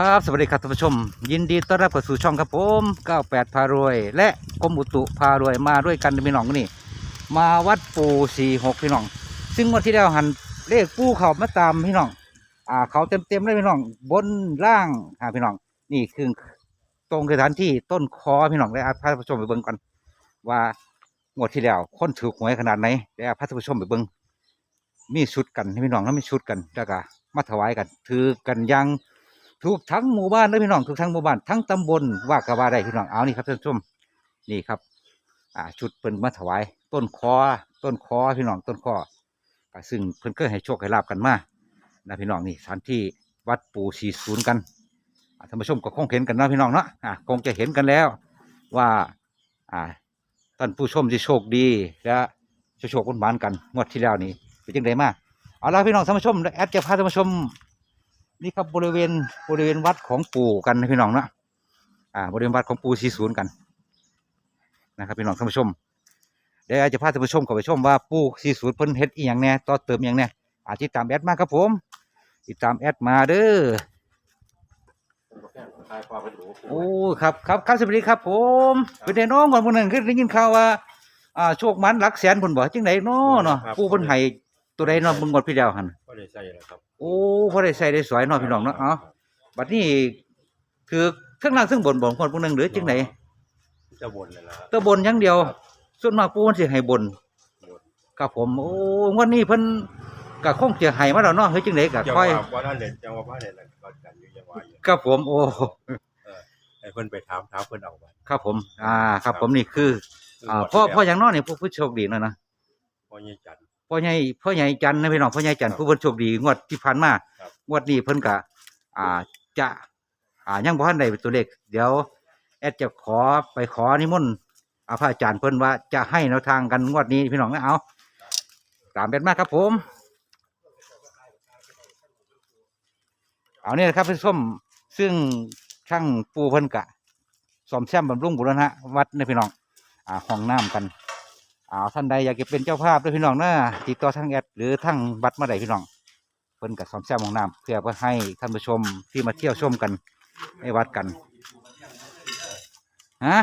ครับสวัสดีครับท่านผู้ชม ยินดีต้อนรับเข้าสู่ช่องครับผม 98 พารวย และกรมอุตุพารวยมาด้วยกันพี่น้องนี่ มาวัดปู46 พี่น้อง ซึ่งวันที่แล้วหันเลขปูเขามาตามพี่น้อง อ่าเขาเต็มเต็มๆเลยพี่น้อง บนล่างอ่าพี่น้อง นี่คือตรงสถานที่ต้นคอพี่น้องได้อาพาท่านผู้ชมไปเบิ่งกันว่างวดที่แล้วคนถือหวยขนาดไหนได้อาพาท่านผู้ชมไปเบิ่งมีชุดกันพี่น้องแล้วมีชุดกันแล้วก็มาถวายกัน ถือกันยัง ทุกทั้งหมู่บ้านเลยพี่น้องทุกทั้งหมู่บ้านทั้งตำบลว่ากะว่าได้พี่น้องเอานี่ครับท่านผู้ชมนี่ครับ อ่า ชุดเพิ่นมาถวาย ต้นคอต้นคอพี่น้องต้นคอก็ซึ่งเพิ่นก็ให้โชคให้ลาบกันมานะพี่น้องนี่สถานที่วัดปู่ศรีศูนย์กันท่านผู้ชมก็คงเห็นกันนาะพี่น้องเนาะอ่าคงจะเห็นกันแล้ว ว่า อ่าท่านผู้ชมที่โชคดีและโชคๆหวานกันงวดที่แล้วนี่เป็นจังไดมาเอาละพี่น้องท่านผู้ชมแอดจะพาท่านผู้ชม นี่ครับบริเวณบริเวณวัดของปู่กันนะพี่น้องเนาะอ่า บริเวณวัดของปู่ศรีศูนย์กันนะครับพี่น้องท่านผู้ชมเดี๋ยวอาจจะพาท่านผู้ชมเข้าไปชมว่าปู่ศรีศูนย์เพิ่นเฮ็ดอีหยังแหน่ต่อเติมอหยังแหน่อาติดตามแอดมาครับผมติดตามแอดมาเด้อโอ้ครับครับครับสวัสดีครับ ผมเป็นไงน้องวันวันหนึ่งคือได้ยินข่าวว่าอ่าโชคมันหลักแสนเพิ่นบอกจังไดเนาะเนาะครับปู่เพิ่นให้ตัวใดเนาะเบิ่งงวดพี่เดียวหั่นก็ ได้ใช่แล้วครับโอ้พอได้ใส่ได้สวยเนาะพี่น้องเนาะเอ๋อบัดนี้คือเครื่องล่างเครื่องบนบ่คนพวกนึงหรือจังไดจะบ่นเลยล่ะแตัวบนอย่างเดียวครับส่วนมากปู่มันสิให้บนบ่นครับผมโอ้งวดนี้เพิ่นก็คงจะให้มาแล้วเนาะเฮ้ยจังไดก็จังค่อยว่าว่าท่านเด่นจังว่าพระเด่นแล้วก็กันอยู่ยังว่าอยู่ครับผมโอ้ให้เพิ่นไปถามถามเพิ่นเอาไว้ครับผม อ่า ครับผมนี่คืออ่าพ่อพ่ออย่างน้อยนี่ผู้ผู้โชคดีเนาะนะพ่อยี่จันทร์ พ่อใหญ่พ่อใหญ่จันทร์นะพี่น้องพ่อใหญ่จันทร์ครับผู้เพิ่นโชคดีงวดที่ผ่านมาครับงวดนี้เพิ่นก็อ่าจะอ่ายังบ่ทันได้เป็นตัวเลขเดี๋ยว แอดจะขอไปขอนิมนต์อาพระอาจารย์เพิ่นว่าจะให้แนวทางกันงวดนี้พี่น้องนะเอาตามเป็นมากครับผม เอาเนี่ยนะครับพี่ส้มซึ่งช่างปูเพิ่นกะสอมแซมบำรุงบุรณะวัดนะพี่น้องอ่าห้องน้ำกันเอาท่านใดอยากจะเป็นเจ้าภาพด้วยพี่น้องนะติดต่อทางแอดหรือทางวัดมาได้พี่น้องเพิ่นกับสอมแซมห้องน้ำเพื่อเพื่อให้ท่านผู้ชมที่มาเที่ยวชมกันในวัดกันฮะ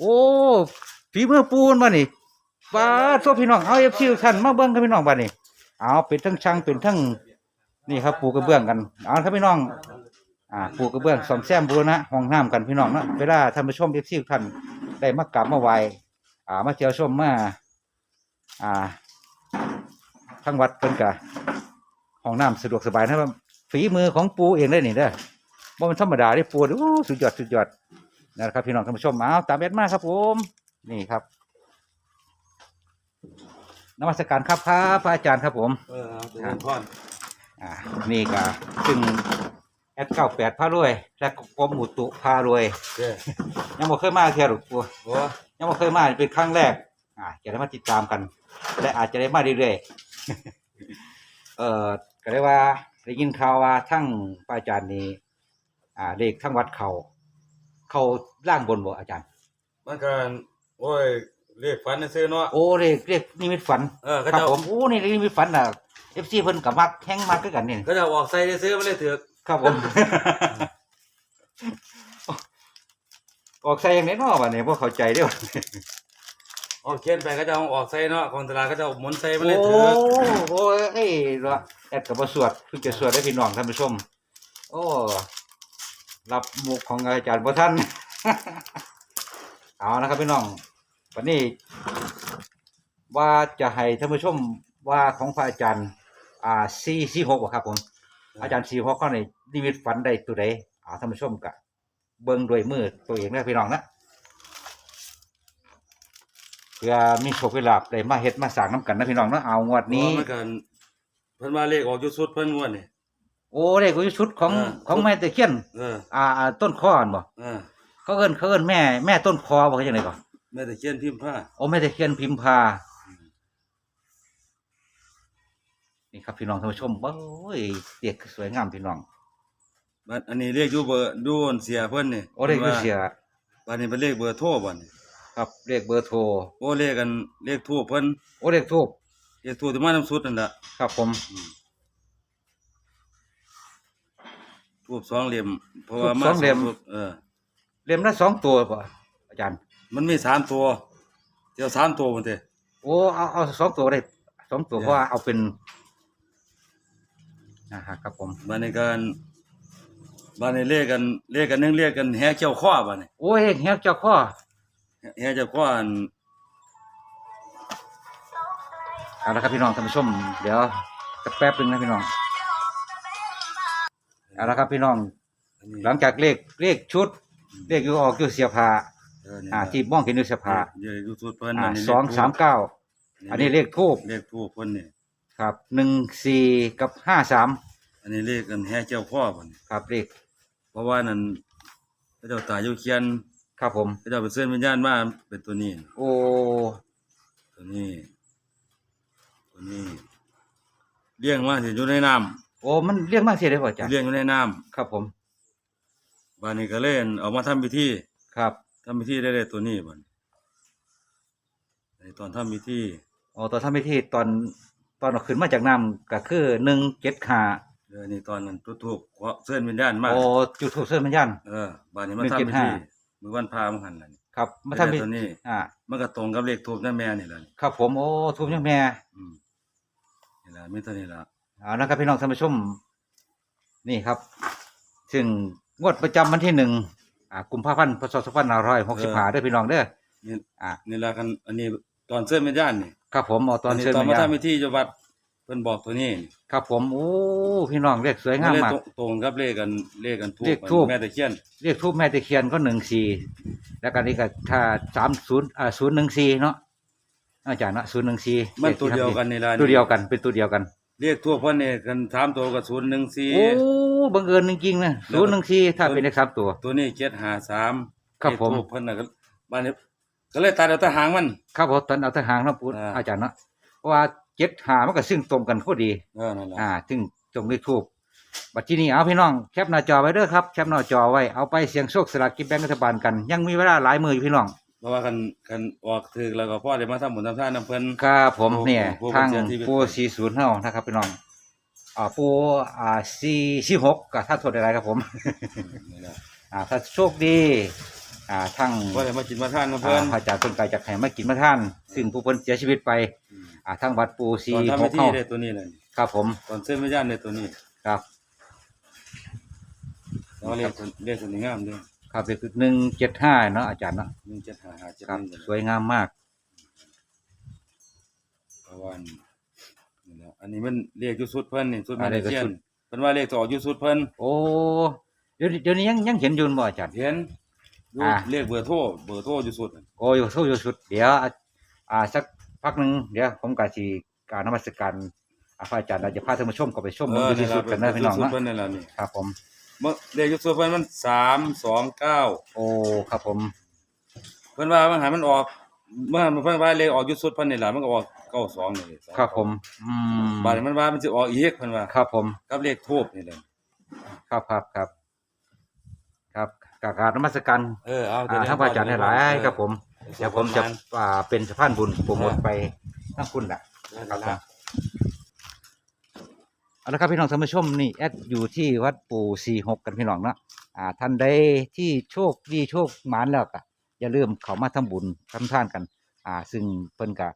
โอ้ฝีมือปูนมานี่ป้าโทษพี่น้องเอาเอฟซีท่านมาเบิ้งกับพี่น้องบ้านี่เอาเป็นทั้งช่างเป็นทั้ง นี่ครับปูกระเบื้องกันเอาครับพี่น้อง อ่าปูกระเบื้องซ่อมแซมบูรณะห้องน้ำกันพี่น้องเนาะเวลาท่านผู้ชมเอฟซีท่านได้มากราบมาไหว้อ่ามาเที่ยวชมมาอ่าทั้งวัดเป็นกะห้องน้ำสะดวกสบายนะครับฝีมือของปูเองได้นี่เด้อบ่มันธรรมดาได้ปูโอ้สุดยอดสุดยอดนะครับพี่น้องท่านผู้ชมเอาตามเอ็ดมาครับผมนี่ครับนมัสการครับครับพระอาจารย์ครับผม เออเดินพ่อน อ่านี่ก็ซึ่งแอดเก้าแปดพารวย และกรมอุตุพารวย เด้อยังบ่เคยมาเที่ยวหรอกปัวโอ้ยังบ่เคยมาเป็นครั้งแรก อ่าจะได้มาติดตามกัน และอาจจะได้มาเรื่อยๆ เอ่อก็ได้ว่าได้ยินข่าวว่าทั้งป้าอาจารย์นี่อ่าเลขทั้งวัดเขาเขาล่างบนบ่อาจารย์ มันก็โอ้ยเรียกฝันซื้อเนาะโอ้เลขเลขนิมิตฝันเออคก็รับจะผมโอ้นี่เลขนิมิตฝันน่ะ FC เพิ่นก็มักแฮงมักคือกันนี่ก็จะออกใส่ซื้อมาเลยเถือกครับผม ออกใส่อย่างไหนเนาะบัดนี้บ่เข้าใจเด้อออกเขียนไปก็จะเอาออกใส่เนาะของตลาดก็จะเอาหมุนใส่มาโอ้เลยเถือกโหเอ้ยเนาะแอดก็บ่สวดเพิ่งจะสวดได้พี่น้องท่านผู้ชม โอ้รับมุกของอาจารย์บ่ทันเอานะครับพี่น้องวันนี้ ว่าจะให้ท่านผู้ชมว่าของพระอาจารย์ อ่า446บ่ครับผม อาจารย์46เขาในนิมิตฝันได้ตัวใดอ่าท่านผู้ชมก็เบิ่งด้วยมือตัวเองนะพี่น้องนะเพื่อมีโชคมีลาภได้มาเฮ็ดมาสร้างน้ำกันนะพี่น้องเนาะเอางวดนี้ เพราะว่ามันกันเพิ่นมาเลขออกอยู่สุดเพิ่นงวดนี่ โอ้เด็กกูชุดของเออของแม่ตะเคียนเอออ่าอ่าต้นคออันบ่เออเขาเอิ้นเขาเอิ้นแม่แม่ต้นคอบ่เขาจังได๋ก่อนแม่ตะเคียนพิมพ์ผ้าโอ้แม่ตะเคียนพิมพา นี่ครับพี่น้องท่านผู้ชมโอ้ยเด็กสวยงามพี่น้องบัดอันนี้เรียกอยู่เบอร์ดูอันเสียเพิ่นนี่โอ้เด็กคือเสียบัดนี้เป็นเลขเบอร์โทรบ่นี่ครับเลขเบอร์โทรโอ้เลขกันเลขทูบเพิ่นโอ้เลขทูบเลขทูบที่มาน้ำสุดนั่นแหละครับผมทูบสองเหลี่ยมเพราะว่ามาทูบเออเล่มละสองตัวป่ะอาจารย์ มันมีสามตัวเดี๋ยวสามตัวมันเถอะโอ้เอาเอาสองตัวเลยสองตัวเพราะว่าเอาเป็น นะฮะครับผมมาในการมาในเลขกันเลขกันหนึงเลขกันแห่เจ้าข้อบ้านี่โอ้ยเฮียเจ้าข้อแห่เจ้าข้ออันเอาละครับพี่น้องท่านผู้ชม เดี๋ยวสักแป๊บหนึงนะพี่น้องเอาละครับพี่น้อง อันนี้หลังจากเลขเลขชุด เลขอยู่ออกอยู่เสียผ้าเออนี่อ่าล่ะที่มองเห็นอยู่เสียผ้าเดี๋ยวยูทูบเพิ่นอ่านี้สองสามเก้าอันนี้เลขทูบเลขทูบเพิ่นนี่ ครับหนึ่งสี่กับห้าสามอันนี้เลขกันแห่เจ้าข้อบ้านี่ครับเลขเพราะว่านั่นพระเจ้าตายอยู่เคียนครับผม พระเจ้าไปเชิญวิญญาณมาเป็นตัวนี้ โอ้ตัวนี้ ตัวนี้เลี้ยงมาสิอยู่ในน้ำโอ้มันเรียกมากเสียได้ป่ะอาจารย์เลี้ยงอยู่ในน้ำครับผมบานนี้ก็เล่นเอามาทำพิธีครับทำพิธีได้เลยตัวนี้บัดในตอนทำพิธีอ๋อตอนทำพิธีตอน ตอนเอาขึ้นมาจากน้ำก็คือหนึ่งเจ็ดขาเออนี่ตอนนั้นทุกทุกเชิญวิญญาณมาโอ้จุดถูกเสื้อมันยันเออบานนี้มาหนึ่งทำเจ็ดพิห้าธีเมื่อวันพามื่อหันนั่นครับมาได้ทำพิตัวนี้อ่ามันก็ตรงกับเลขทูบนั่นแม่นี่แหละครับ ผมโอ้ทุบยังแม่อืมนี่แหละมีตัวนี้ละเอานะครับพี่น้องท่านผู้ชม นี่ครับ ซึ่งงวดประจำวันที่หนึ่งอ่ากุมภาพันธ์พศสองพันห้าร้อยหกสิบห้าเด้อพี่น้องเด้อนี่อ่านี่ละกันอันนี้ตอนเชิญวิญญาณนี่ ครับผมเอาตอนนี้เชิญตอนวิญมาญาณทำพิธีอยู่วัดเพิ่นบอกตัวนี้ครับผมโอ้พี่น้องเรียกสวยงามเลขมากตรงตรงกับเลขกันเลขกันทูบเลขทูป แม่ตะเคียนเรียกทูบแม่ตะเคียนก็หนึ่งสี่แล้วก็นี่ก็ถ้าสามศูนย์อ่าศูนย์หนึ่งสี่เนาะอาจารย์เนาะศูนย์หนึ่งสี่มันตัวเดียวกันนี่ล่ะตัวเดียวกันเป็นตัวเดียวกันเรียกทั่วเพิ่นนี่กันสามตัวกับศูนย์หนึ่งสี่ โอ้บังเอิญจริงๆนะแล้วก็ ศูนย์หนึ่งสี่ถ้าเป็นเลขสามตัว ตัวนี้เจ็ดหาสามครับผม เพิ่นน่ะก็บ้านนี้ ก็เลยตัดเอาแต่หางมัน ครับผมตอนเอาทหารเนาะพูดอ่า อาจารย์เนาะเพราะว่าเจ็ดหามันก็ซึ่งตรงกันพอดี เออนั่นแหละอ่าซึ่งตรงด้วยทูบบัดที่นี้เอาพี่น้องแคปหน้าจอไว้เด้อครับแคปหน้าจอไว้เอาไปเสี่ยงโชคสลากกินแบ่งรัฐบาลกัน ยังมีเวลาหลายมืออยู่พี่น้องเพราะว่ากันกันออกถึกแล้วก็พ่อได้มาทำบุญทำทานนำเพิ่น ครับผมโอ้เนี่ยผู้ทางเสียชีวิต ปูสี่ศูนย์เฮานะครับพี่น้องอ่าปูอ่าสี่สี่หกกับถ้าโทษอะไรครับผม นี่แหละ อ่าถ้าโชคดี อ่าทั้งพ่อได้มากินมาทานนำอ่าเพิ่นพระอาจารย์ต้นไก่จากแห่มากินมาท่าน ซึ่งผู้เพิ่นเสียชีวิตไปอ่าทั้งวัดปูตสี่อนทำหพิกธีเฮาได้ตัวนี้เลยครับผมตอนเส้นวิญญาณได้ตัวนี้ครับแล้วเรียกตัวเรียกตัวนี้งามเด้อครับเป็นหนึ่งเจ็ดห้าเนาะอาจารย์เนาะหนึ่งเจ็ดห้าห้าเจ็ดครับหนึ่งสวยงามมากเพราะว่านี่แหละอันนี้มันเรียกอยู่สุดเพิ่นนี่สุดอ่าแม่เรียกตะเคียสุนดเพิ่นว่าเรียกต่ออยู่สุดเพิ่นโอ้เดี๋ยวเดี๋ยวนี้ยังยังเห็นอยืนบ่อาจารย์เห็น ดูอ่าเรียกเบอร์โทรเบอร์โทรอยู่สุดน่ะโอ้ยสู้อยู่สุด เดี๋ยวอ่าอ่าสักพักหนึ่งเดี๋ยวผมกาสีการนมัสการอ่าพระอาจารย์เราจะพาท่านผู้ชมเข้าไปชมเอมันออยู่นี่ที่ล่ะสุดกันนะพี่น้องสุดเนาะเพิ่นนี่ล่ะนี่ครับผม เมื่อเรียกอยู่สุดเพิ่นมัน329โอ้ครับผมเพิ่นว่ามันหามันออกเมื่อมันเพิ่นว่าเลขออกอยู่สุดเพิ่นนี่ล่ะมันก็ออก92นี่เลยครับผมอืมบาดนี้มันว่ามันสิออกอีกเพิ่นว่าครับผมกับเลขทูบนี่แหละครับครับครับครับ กราบนมัสการเออเอาอ่าทั้งพระอาจารย์หลายๆครับผม เดี๋ยวผมจะอ่าเป็นสะพานบุญโปรโมทไปทั้งคุณแหละ ครับผม เอาละครับพี่น้องท่านผู้ชมนี่แอดอยู่ที่วัดปู่สี่หกกันพี่น้องเนาะอ่าท่านใดที่โชคดีโชคหมานแล้วก็อย่าลืมเขามาทำบุญทำทานกัน อ่า ซึ่งเพิ่นก็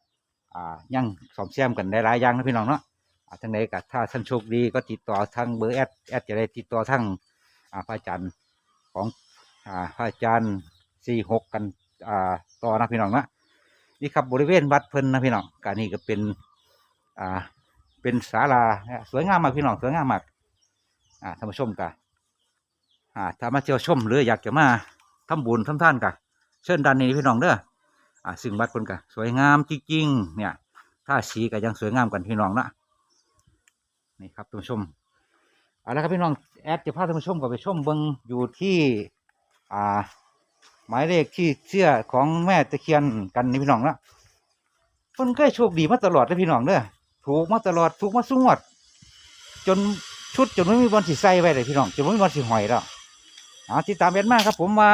อ่ายังสอมแซมกันได้หลายอย่างนะพี่น้องเนาะอ่าทั้งใดก็ถ้าท่านโชคดีก็ติดต่อทางเบอร์แอดแอดจะได้ติดต่อทางอ่าพระอาจารย์ของ อ่าพระอาจารย์สี่หกกันอ่าต่อนะพี่น้องนะนี่ครับบริเวณวัดเพิ่นนะพี่น้องกานี่ก็เป็นอ่าเป็นศาลาสวยงามมากพี่น้องสวยงามมากอ่าท่านผู้ชมกะอ่าถ้ามาเที่ยวชมหรืออยากจะมาทำบุญทำท่านกะเชิญด้านนี้พี่น้องเด้ออ่าซึ่งวัดเพิ่นกะสวยงามจริงๆเนี่ยถ้าสีก็ยังสวยงามกันพี่น้องนะนี่ครับท่านผู้ชมเอาละครับพี่น้องแอดจะพาท่านผู้ชมก็ไปชมเบิงอยู่ที่ อ่า หมายเลขที่เสื้อของแม่ตะเคียนกันนี่พี่น้องนะเพิ่นเคยโชคดีมาตลอดเลยพี่น้องเด้อถูกมาตลอดถูกมาสุงวด จนชุดจนไม่มีบอลสีใส่ไว้เลยพี่น้องจนไม่มีบอลสีหอยแล้วอ่าติดตามเอ็ดมากครับ ผมว่า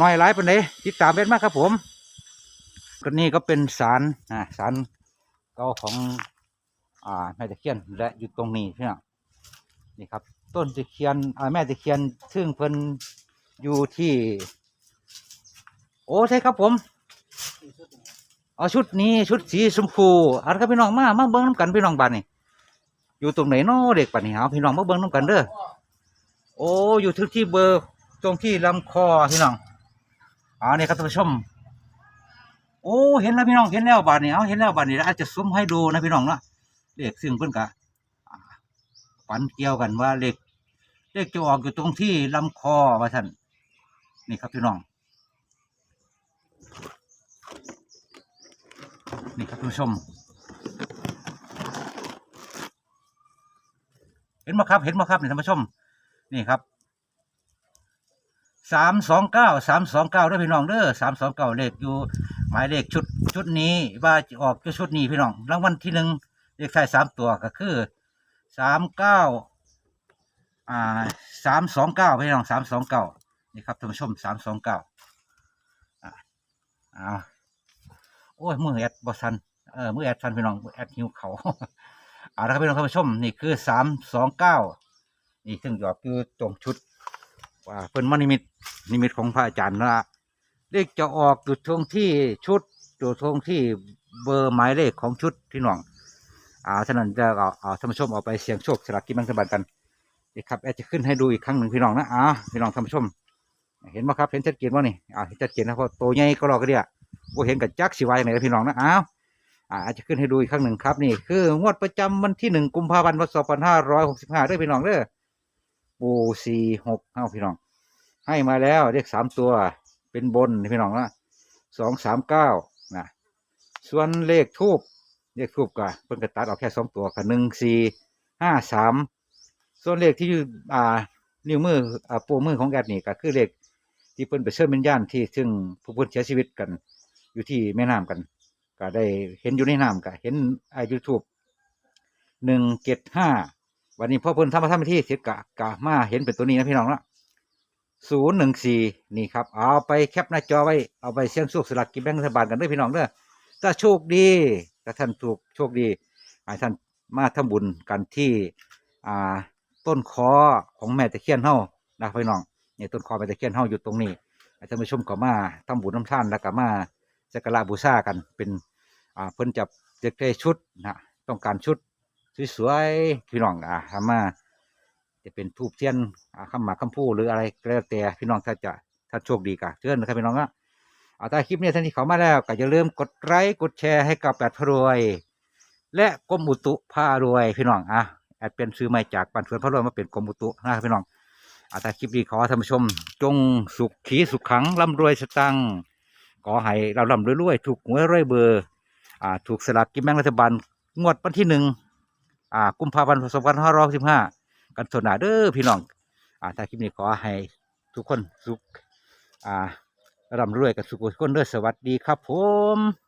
น้อยหลายปานใดติดตามเป็นมากครับ ผมก็นี่ก็เป็นสารอ่าสารเก่าของอ่าแม่ตะเคียนและอยู่ตรงนี้พี่น้องนี่ครับ ต้นตะเคียนอ่าแม่ตะเคียนซึ่งเพิ่น อยู่ที่ โอ้ใช่ครับผม เอาชุดนี้ชุดสีชมพูเอันครับพี่น้องมามาเบิ้งน้ำกันพี่น้องบ้านนี่อยู่ตรงไหนนาะเด็กป่านนี้เอาพี่น้องมาเบิ้งน้ำกันเด้อโอ้อยู่ที่ที่เบอร์ตรงที่ลำคอพี่น้องอ๋อนี่ครับท่านผู้ชม โอ้เห็นแล้วพี่น้องเห็นแล้วบ้าดนี้เอาเห็นแล้วบ้าดนี้อาจจะซูมให้ดูนะพี่น้องเนาะเลขซึ่งเพิ่นกะฝันเกี่ยวกันว่าเลขเลขจะออกอยู่ตรงที่ลำคอว่าท่าน นี่ครับพี่น้อง นี่ครับท่านผู้ชม เห็นไหมครับ เห็นไหมครับนี่ท่านผู้ชม นี่ครับสามสองเก้าสามสองเก้าด้วยพี่น้องเด้อสามสองเก้าเลขอยู่หมายเลขชุดชุดนี้ว่าจะออกชุดนี้พี่น้องรางวัลที่หนึ่งเลขท้ายสามตัวก็คือสามเก้าอ่าสามสองเก้าพี่น้องสามสองเก้า นี่ครับท่านผู้ชมสามสองเก้าอ่าเอาโอ้ยมือแอดบอสันเออมือแอดฟันพี่น้องแอดหิวเขาเอาละครับพี่น้องท่านผู้ชมนี่คือสามสองเก้านี่ซึ่งหยอกคือตรงชุด ว่าเพิ่นมานิมิตนิมิตของพระอาจารย์นะเลขจะออกอยู่ตรงที่ชุดอยู่ตรงที่เบอร์หมายเลขของชุดพี่น้องอ่าฉะนั้นจะเอาเอาท่านผู้ชมเอาไปเสี่ยงโชคสลากกินแบ่งรัฐบาลกันนี่ครับแอดจะขึ้นให้ดูอีกครั้งหนึ่งพี่น้องนะอ่าพี่น้องท่านผู้ชม เห็นไหมครับเห็นชัดเจนว่านี่อ่าเห็นชัดเจนนะเพราะตัวใหญ่ก็รอก็เดียว่าเห็นกับจักสิวายไหนพี่น้องนะอ้าวอ่าจจะขึ้นให้ดูอีกครั้งหนึ่งครับนี่คืองวดประจำวันที่หนึ่งกุมภาพันธ์พศสองพันห้าร้อยหกสิบห้าด้วยพี่น้องเด้อปูสี่หกเอ้าพี่น้อง ให้มาแล้วเลขสามตัวเป็นบนพี่น้องนะสองสามเก้านะส่วนเลขทูบเลขทูบก็เพิ่นก็ตัดออกแค่สองตัวค่ะหนึ่งสี่ห้าสามส่วนเลขที่อยู่อ่านิ้วมืออ่าป้มือของแอดนี่ก็คือเลข ที่เพิ่นไปเชิญวิญญาณที่ซึ่งผู้เพิ่นเสียชีวิตกัน อยู่ที่แม่น้ำกัน ก็ได้เห็นอยู่ในน้ำก็เห็นไอยูทูบหนึ่งเจ็ดห้าวันนี้พ่อเพิ่นทำมาทำพิธีเสร็จกะกะมาเห็นเป็นตัวนี้นะพี่น้องละศูนย์หนึ่งสี่นี่ครับ เอาไปแคปหน้าจอไว้ เอาไปเสี่ยงโชคสลักกินแบ่งรัฐบาลกันด้วยพี่น้องเด้อถ้าโชคดีถ้าท่านถูกโชคดีให้ท่านมาทำบุญกันที่ อ่า ต้นคอของแม่ตะเคียนเฮานะพี่น้อง เนี่ยต้นคอแม่ตะเคียนเฮาอยู่ตรงนี้ท่านผู้ชมก็มาทำบุญน้ำท่านแล้วก็มาสักการะบูชากันเป็นอ่าเพิ่นจะเด็กได้ชุดนะต้องการชุดสวยๆพี่น้องอ่าทำมาจะเป็นทูบเทียนอ่าคำหมากคำพูหรืออะไรก็แล้วแต่พี่น้องถ้าจะถ้าโชคดีก็เชิญนะครับพี่น้องนะเอาถ้าคลิปนี้ท่านที่เขามาแล้วก็อย่าลืมกดไลค์กดแชร์ให้กับแปดพรวย และกรมอุตุพารวยพี่น้องอะแอดเป็นซื้อใหม่จากปันเฟือนพระรวยมาเป็นกรมอุตุนะครับพี่น้อง อาถ้าคลิปนี้ขอท่านผู้ชม จงสุขขีสุขขังร่ำรวยสตังค์ขอให้เราร่ำรวยๆถูกหวยรวยเบอร์อ่าถูกสลากกินแบ่งรัฐบาลงวดวันที่หนึ่งอ่ากุมภาพันธ์สองพันห้าร้อยสิบห้ากันสนาเด้อพี่น้องอ่าถ้าคลิปนี้ขอให้ทุกคนสุขอ่าร่ำรวยกับสุขคนเด้อสวัสดีครับผม